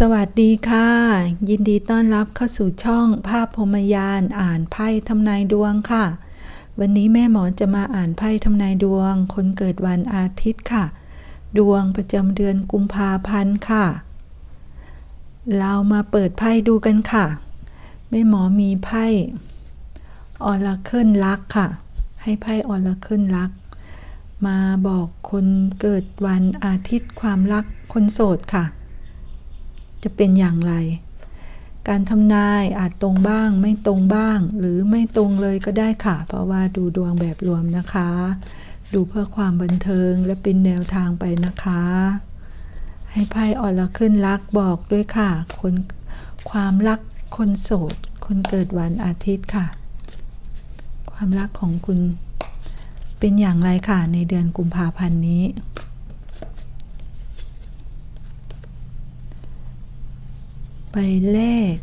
สวัสดีค่ะ ยินดีต้อนรับเข้าสู่ช่องภาพพมยานอ่านไพ่ทำนายดวงค่ะ วันนี้แม่หมอจะมาอ่านไพ่ทำนายดวง คนเกิดวันอาทิตย์ค่ะ ดวงประจำเดือนกุมภาพันธ์ค่ะ เรามาเปิดไพ่ดูกันค่ะ แม่หมอมีไพ่ออราเคิลลักค่ะ ให้ไพ่ออราเคิลลัก มาบอกคนเกิดวันอาทิตย์ความรักคนโสดค่ะ จะเป็นอย่างไร การทำนายอาจตรงบ้าง ไม่ตรงบ้าง หรือไม่ตรงเลยก็ได้ค่ะ เพราะว่าดูดวงแบบรวมนะคะ ดูเพื่อความบันเทิงและเป็นแนวทางไปนะคะ ให้ไพ่อ่อราขึ้นรักบอกด้วยค่ะ คนความรักคนโสด คนเกิดวันอาทิตย์ค่ะ ความรักของคุณเป็นอย่างไรค่ะในเดือนกุมภาพันธ์นี้ ใบแรก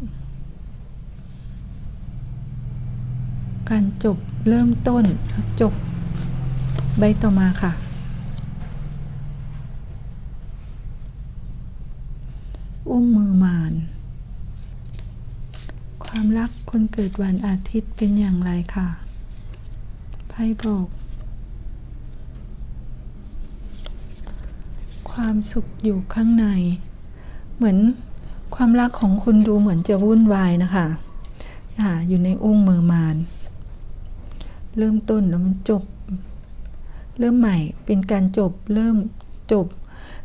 การจบเริ่มต้นแล้วจบใบต่อมาค่ะอุ้มมือมาน ความรักคนเกิดวันอาทิตย์เป็นอย่างไรค่ะ ไพ่บอก ความสุขอยู่ข้างใน เหมือน ความรักของคุณดูเหมือนจะวุ่นวายนะคะอ่าอยู่ในอุ้งมือมานเริ่มต้นแล้วมันจบ เริ่มใหม่เป็นการจบเริ่มจบ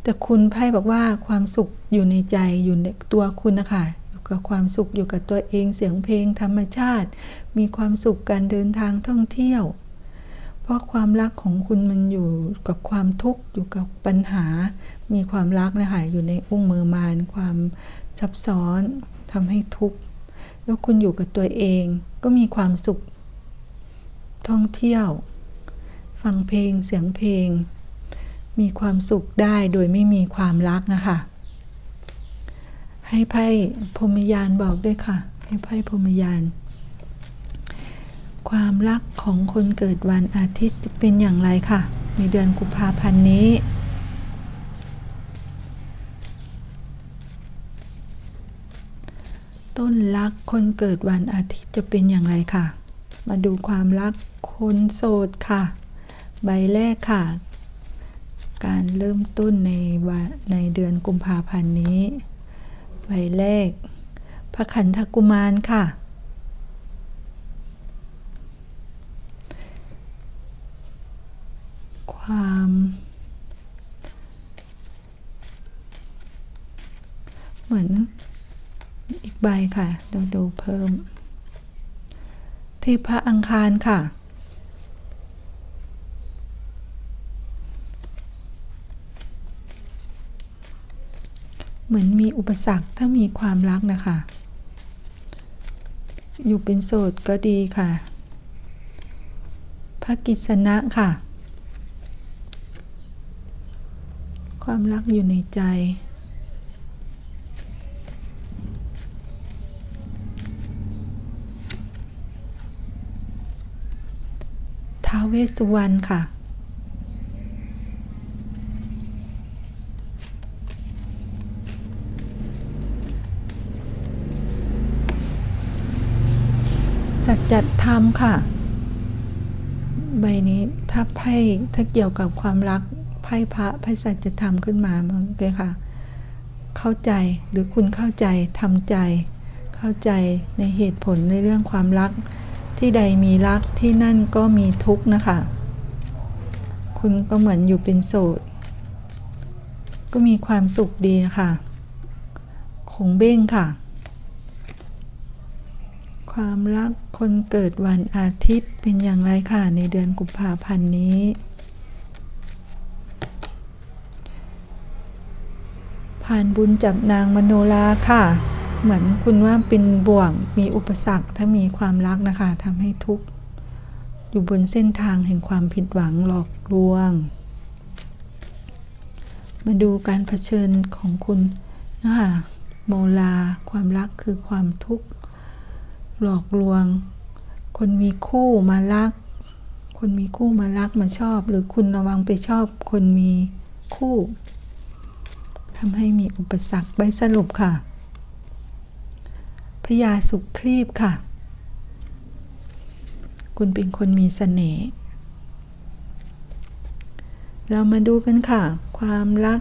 แต่คุณไพ่บอกว่าความสุขอยู่ในใจอยู่ในตัวคุณนะคะอยู่กับความสุขอยู่กับตัวเองเสียงเพลงธรรมชาติ มีความสุขการเดินทางท่องเที่ยว เพราะความรักของคุณมันอยู่กับความทุกข์อยู่กับปัญหา มีความรักนะคะอยู่ในอุ้งมือมานความซับซ้อนทำให้ทุกข์แล้วคุณอยู่กับตัวเองก็มีความสุข ท่องเที่ยว ฟังเพลงเสียงเพลง มีความสุขได้โดยไม่มีความรักนะคะให้ไพ่พรมยานบอกด้วยค่ะ ให้ไพ่พรมยาน ความรักของคนเกิดวันอาทิตย์จะเป็นอย่างไรค่ะ ในเดือนกุมภาพันธ์นี้ ต้นรักคนเกิดวันอาทิตย์จะเป็นอย่างไรค่ะ มาดูความรักคนโสดค่ะ ใบแรกค่ะ การเริ่มต้นในวันในเดือนกุมภาพันธ์นี้ ใบแรกพระขันธกุมารค่ะ ความ เหมือนอีกใบค่ะเดูดูเพิ่มที่พระอังคารค่ะ เหมือนมีอุปสรรคถ้ามีความรักนะคะ อยู่เป็นโสดก็ดีค่ะพระกิษณะค่ะ ความรักอยู่ในใจ ท้าวเวสสุวรรณค่ะสัจธรรมค่ะ ใบนี้ถ้าไพ่ถ้าเกี่ยวกับความรัก ไพ่พระไพ่สัจธรรมขึ้นมาเมื่อกี้ค่ะ เข้าใจหรือคุณเข้าใจทำใจ เข้าใจในเหตุผลในเรื่องความรัก ที่ใดมีรักที่นั่นก็มีทุกข์นะคะ คุณก็เหมือนอยู่เป็นโสดก็มีความสุขดีนะคะคงเบ้งค่ะ ความรักคนเกิดวันอาทิตย์เป็นอย่างไรค่ะในเดือนกุมภาพันธ์นี้ ผ่านบุญจากนางมโนราค่ะ เหมือนคุณว่าเป็นบ่วงมีอุปสรรคถ้ามีความรักนะคะทำให้ทุกข์อยู่บนเส้นทางแห่งความผิดหวังหลอกลวง มาดูการเผชิญของคุณนะคะโมลาความรักคือความทุกข์หลอกลวง คนมีคู่มารัก คนมีคู่มารักมาชอบ หรือคุณระวังไปชอบ คนมีคู่ ทำให้มีอุปสรรคใบสรุปค่ะพญาสุขคลีบค่ะ คุณเป็นคนมีเสน่ห์ เรามาดูกันค่ะ ความรัก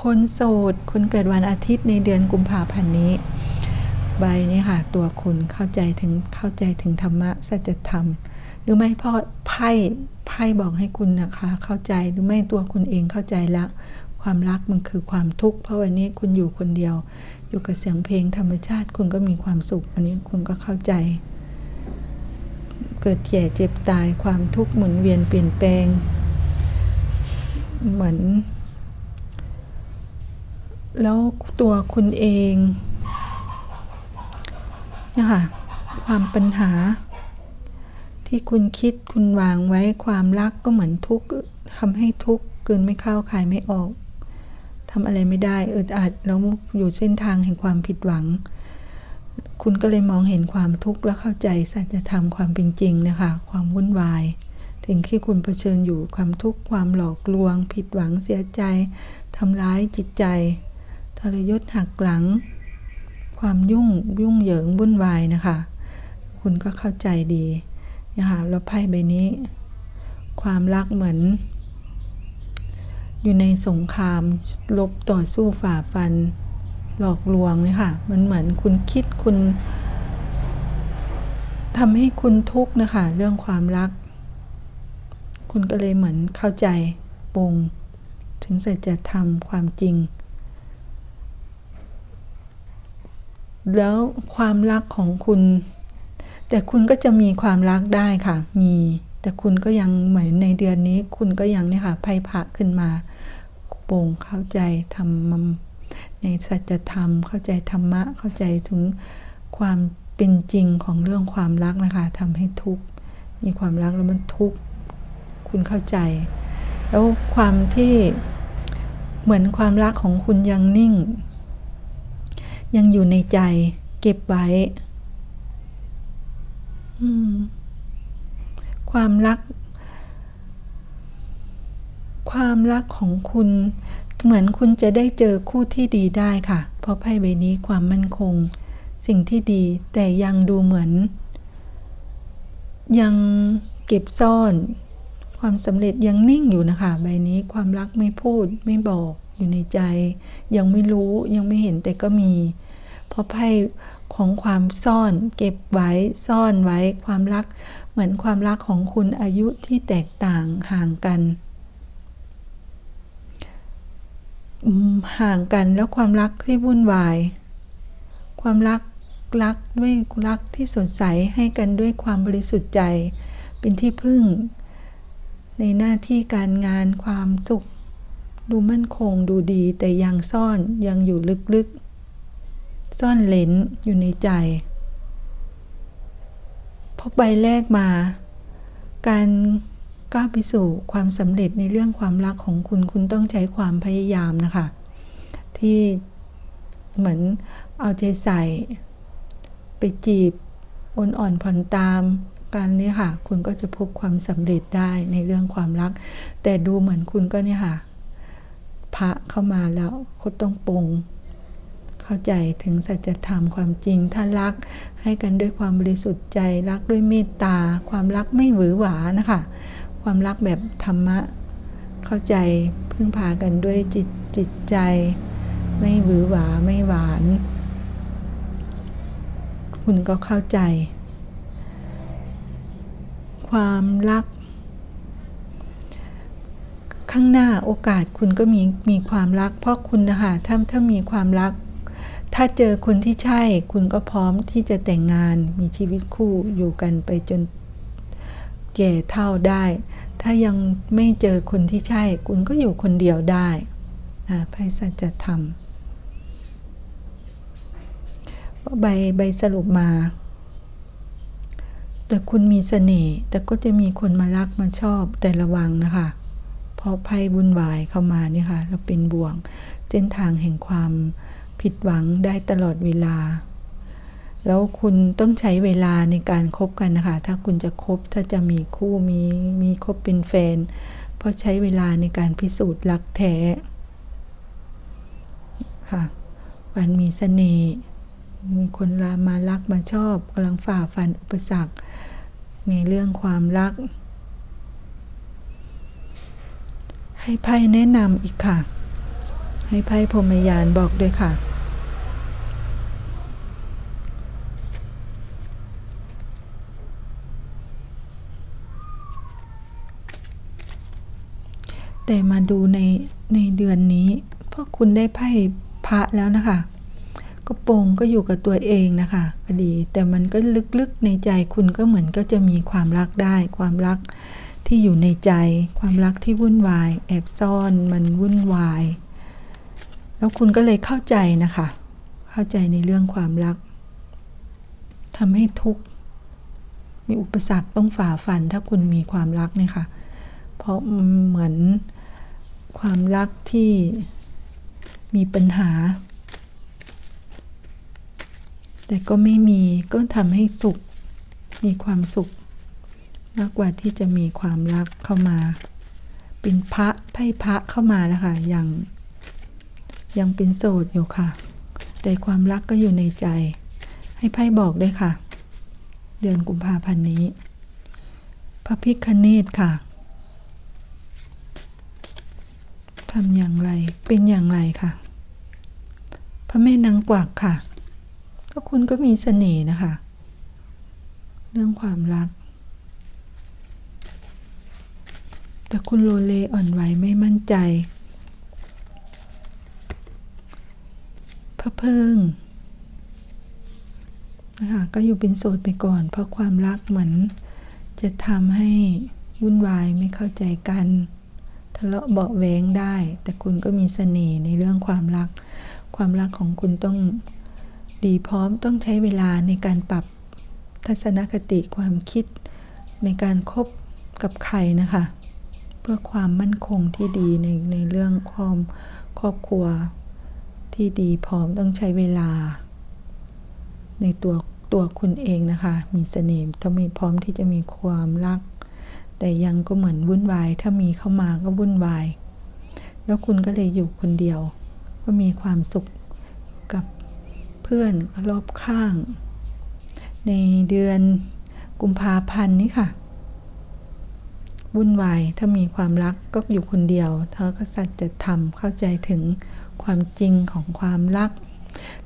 คนโสด คนเกิดวันอาทิตย์ในเดือนกุมภาพันธ์นี้ ใบนี้ค่ะ ตัวคุณเข้าใจถึงเข้าใจถึงธรรมะสัจธรรม หรือไม่พราะไพ่ไพ่บอกให้คุณนะคะ เข้าใจหรือไม่ตัวคุณเองเข้าใจแล้ว ความรักมันคือความทุกข์เพราะวันนี้คุณอยู่คนเดียว อยู่กับเสียงเพลงธรรมชาติ คุณก็มีความสุข อันนี้คุณก็เข้าใจ เกิดแก่เจ็บตายความทุกข์หมุนเวียนเปลี่ยนแปลง เหมือน แล้วตัวคุณเองนะคะความปัญหา ที่คุณคิดคุณวางไว้ความรักก็เหมือนทุกข์ทำให้ทุกข์เกินไม่เข้าขายไม่ออก ทำอะไรไม่ได้อึดอัดแล้วอยู่เส้นทางแห่งความผิดหวัง คุณก็เลยมองเห็นความทุกข์และเข้าใจสัจธรรมความเป็นจริงนะคะ ความวุ่นวายถึงที่คุณเผชิญอยู่ความทุกข์ความหลอกลวง ผิดหวังเสียใจทำร้ายจิตใจทรยศหักหลัง ความยุ่งยุ่งเหยิงวุ่นวายนะคะ คุณก็เข้าใจดีนะคะแล้วไพ่ใบนี้ ความรักเหมือน อยู่ในสงครามลบต่อสู้ฝ่าฟันหลอกลวงเนี่ยค่ะ มันเหมือนคุณคิดคุณทำให้คุณทุกข์นะคะ เรื่องความรัก คุณก็เลยเหมือนเข้าใจปรุงถึงสัจธรรมความจริง แล้วความรักของคุณ แต่คุณก็จะมีความรักได้ค่ะ มี แต่คุณก็ยังเหมือนในเดือนนี้ คุณก็ยังเนี่ยค่ะไพ่พระขึ้นมาโปร่งเข้าใจทำในสัจธรรม เข้าใจธรรมะ เข้าใจถึงความเป็นจริงของเรื่องความรักนะคะทำให้ทุกข์มีความรักแล้วมันทุกข์คุณเข้าใจ แล้วความที่เหมือนความรักของคุณยังนิ่ง ยังอยู่ในใจเก็บไว้ ความรัก ความรักของคุณ เหมือนคุณจะได้เจอคู่ที่ดีได้ค่ะ เพราะไพ่ใบนี้ความมั่นคง สิ่งที่ดีแต่ยังดูเหมือน ยังเก็บซ่อน ความสำเร็จยังนิ่งอยู่นะคะ ใบนี้ความรักไม่พูดไม่บอกอยู่ในใจ ยังไม่รู้ยังไม่เห็นแต่ก็มี เพราะไพ่ของความซ่อน เก็บไว้ซ่อนไว้ความรัก เหมือนความรักของคุณอายุที่แตกต่างห่างกัน ห่างกันแล้วความรักที่วุ่นวาย ความรักรักด้วยรักที่สดใสให้กันด้วยความบริสุทธิ์ใจ เป็นที่พึ่ง ในหน้าที่การงานความสุข ดูมั่นคงดูดีแต่ยังซ่อนยังอยู่ลึกๆ ซ่อนเลนอยู่ในใจ พอใบแรกมา การก้าวไปสู่ความสำเร็จในเรื่องความรักของคุณคุณต้องใช้ความพยายามนะคะ ที่เหมือนเอาใจใส่ ไปจีบอ่อนอ่อนผ่อนตามการนี้ค่ะ คุณก็จะพบความสำเร็จได้ในเรื่องความรัก แต่ดูเหมือนคุณก็เนี่ยค่ะ พระเข้ามาแล้วก็ต้องปรง เข้าใจถึงสัจธรรมความจริง ถ้ารักให้กันด้วยความบริสุทธิ์ใจ รักด้วยเมตตา ความรักไม่หวือหวานะคะ ความรักแบบธรรมะ เข้าใจพึ่งพากันด้วยจิตจิตใจ ไม่หวือหวาไม่หวาน คุณก็เข้าใจ ความรักข้างหน้าโอกาสคุณก็มีมีความรัก เพราะคุณนะคะถ้าถ้ามีความรัก ถ้าเจอคนที่ใช่คุณก็พร้อมที่จะแต่งงานมีชีวิตคู่อยู่กันไปจนแก่เท่าได้ ถ้ายังไม่เจอคนที่ใช่ คุณก็อยู่คนเดียวได้นะไพ่สัจธรรมใบใบสรุปมา แต่คุณมีเสน่ห์แต่ก็จะมีคนมารักมาชอบแต่ระวังนะคะเพราะไพ่บุญวายเข้ามานี่ค่ะเราเป็นบ่วง เส้นทางแห่งความ ผิดหวังได้ตลอดเวลา แล้วคุณต้องใช้เวลาในการคบกันนะคะ ถ้าคุณจะคบถ้าจะมีคู่มีมีคบเป็นแฟน เพราะใช้เวลาในการพิสูจน์รักแท้ค่ะวันมีเสน่ห์มีคนรามารักมาชอบกำลังฝ่าฟันอุปสรรค ในเรื่องความรัก ให้ไพ่แนะนำอีกค่ะ ให้ไพ่พรหมยานบอกด้วยค่ะ แต่มาดูในในเดือนนี้พวกคุณได้ไพ่พระแล้วนะคะก็โปงก็อยู่กับตัวเองนะคะก็ดี แต่มันก็ลึกๆในใจคุณก็เหมือนก็จะมีความรักได้ ความรักที่อยู่ในใจ ความรักที่วุ่นวาย แอบซ่อนมันวุ่นวาย แล้วคุณก็เลยเข้าใจนะคะ เข้าใจในเรื่องความรักทำให้ทุกข์มีอุปสรรคต้องฝ่าฟันถ้าคุณมีความรักเนี่ยค่ะ เพราะเหมือน ความรักที่มีปัญหา แต่ก็ไม่มีก็ทำให้สุข มีความสุข มากกว่าที่จะมีความรักเข้ามา เป็นพระไพ่พระเข้ามาแล้วค่ะยังยังเป็นโสดอยู่ค่ะ แต่ความรักก็อยู่ในใจ ให้ไพ่บอกด้วยค่ะ เดือนกุมภาพันธ์นี้ พระพิคเนตค่ะ ทำอย่างไรเป็นอย่างไรค่ะ พระแม่นางกวักค่ะก็คุณก็มีเสน่ห์นะคะ เรื่องความรัก แต่คุณโลเลอ่อนไหวไม่มั่นใจ พระเพิงนะคะก็อยู่เป็นโสดไปก่อน เพราะความรักเหมือนจะทำให้วุ่นวายไม่เข้าใจกัน ทะเลาะเบาแวงได้ แต่คุณก็มีเสน่ห์ในเรื่องความรัก ความรักของคุณต้องดีพร้อมต้องใช้เวลาในการปรับทัศนคติความคิดในการครบกับใครนะคะ เพื่อความมั่นคงที่ดีในในเรื่องความครอบครัวที่ดีพร้อมต้องใช้เวลา ในตัวตัวคุณเองนะคะ มีเสน่ห์ต้องมีพร้อมที่จะมีความรัก แต่ยังก็เหมือนวุ่นวาย ถ้ามีเข้ามาก็วุ่นวาย แล้วคุณก็เลยอยู่คนเดียว ก็มีความสุขกับเพื่อนรอบข้าง ในเดือนกุมภาพันธ์นี้ค่ะ วุ่นวาย ถ้ามีความรักก็อยู่คนเดียวเธอกษัตริย์จะทำเข้าใจถึงความจริงของความรัก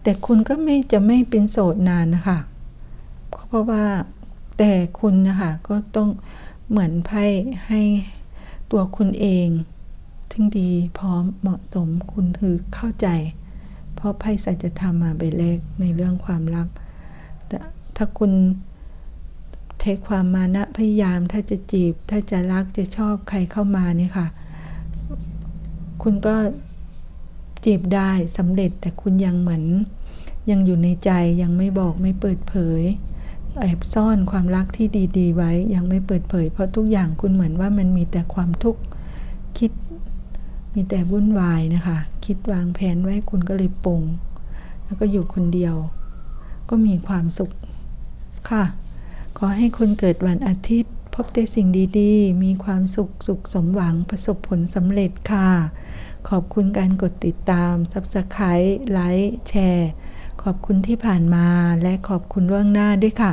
แต่คุณก็ไม่จะไม่เป็นโสดนานนะคะ เพราะว่าแต่คุณนะคะก็ต้อง เหมือนไพ่ให้ตัวคุณเองทึ่งดีพร้อมเหมาะสมคุณคือเข้าใจ เพราะไพ่สัจธรรมมาไปแลกในเรื่องความรัก แต่ถ้าคุณใช้ความมานะพยายามถ้าจะจีบ ถ้าจะรักจะชอบใครเข้ามาเนี่ยค่ะ คุณก็จีบได้สำเร็จแต่คุณยังเหมือน ยังอยู่ในใจยังไม่บอกไม่เปิดเผย แอบซ่อนความรักที่ดี ๆ ไว้ยังไม่เปิดเผย เพราะทุกอย่างคุณเหมือนว่ามันมีแต่ความทุกข์คิดมีแต่วุ่นวายนะคะ คิดวางแผนไว้คุณก็เลยปงแล้วก็อยู่คนเดียว ก็มีความสุขค่ะ ขอให้คนเกิดวันอาทิตย์ พบแต่สิ่งดีๆ มีความสุขสุขสมหวังประสบผลสำเร็จค่ะ ขอบคุณการกดติดตาม Subscribe ไลค์แชร์ขอบคุณที่ผ่านมาและขอบคุณล่วงหน้าด้วยค่ะ